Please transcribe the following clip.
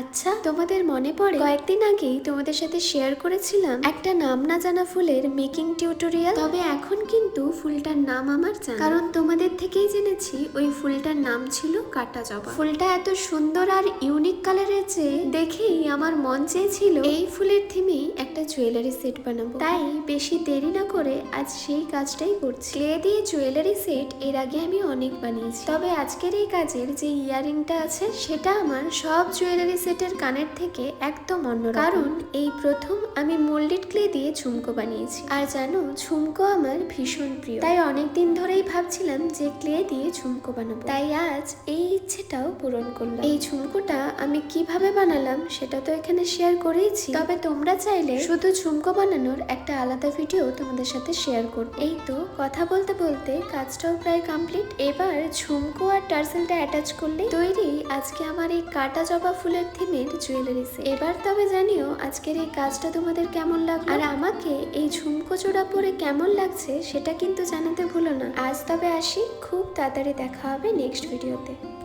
আচ্ছা তোমাদের মনে পড়ে? কয়েকদিন আগেই তোমাদের সাথে শেয়ার করেছিলাম একটা নাম না জানা ফুলের মেকিং টিউটোরিয়াল তবে এখন কিন্তু ফুলটার নাম আমার জানা। কারণ তোমাদের থেকেই জেনেছি ওই ফুলটার নাম ছিল কাটা জবা। ফুলটা এত সুন্দর আর ইউনিক কালারের যে দেখেই আমার মন চেয়েছিল। এই ফুলের থিমেই জুয়েলারি সেট বানাবো। তাই বেশি দেরি না করে আজ সেই কাজটাই করছি। ক্লে দিয়ে জুয়েলারি সেট এর আগে আমি অনেক বানিয়েছি। তবে আজকের এই কাজের যে ইয়ারিংটা আছে, সেটা আমার সব জুয়েলারি সেটের কানের থেকে একদম অন্য কারণ এই প্রথম আমি মোল্ডেড ক্লে দিয়ে ঝুমকো বানিয়েছি। আর জানো, ঝুমকো আমার ভীষণ প্রিয়। তাই অনেক দিন ধরেই ভাবছিলাম যে ক্লে দিয়ে ঝুমকো বানাবো। তাই আজ এই ইচ্ছেটাও পূরণ করলাম। এই ঝুমকোটা আমি কীভাবে বানালাম, সেটা তো এখানে শেয়ার করেইছি। তবে তোমরা চাইলে শুধু ঝুমকো বানানোর একটা আলাদা ভিডিও তোমাদের সাথে শেয়ার করব। এই তো কথা বলতে বলতে কাজটাও প্রায় কমপ্লিট এবার ঝুমকো আর টার্সেলটা অ্যাটাচ করলে তৈরি আজকে আমার এই কাটা জবা ফুলের থিমের জুয়েলারি এবার তবে জানিও আজকের এই কাজটা তোমাদের কেমন লাগল? আর আমাকে এই ঝুমকো চূড়া পরে কেমন লাগছে সেটা কিন্তু জানাতে ভুলো না। আজ তবে আসি, খুব তাড়াতাড়ি দেখা হবে নেক্সট ভিডিওতে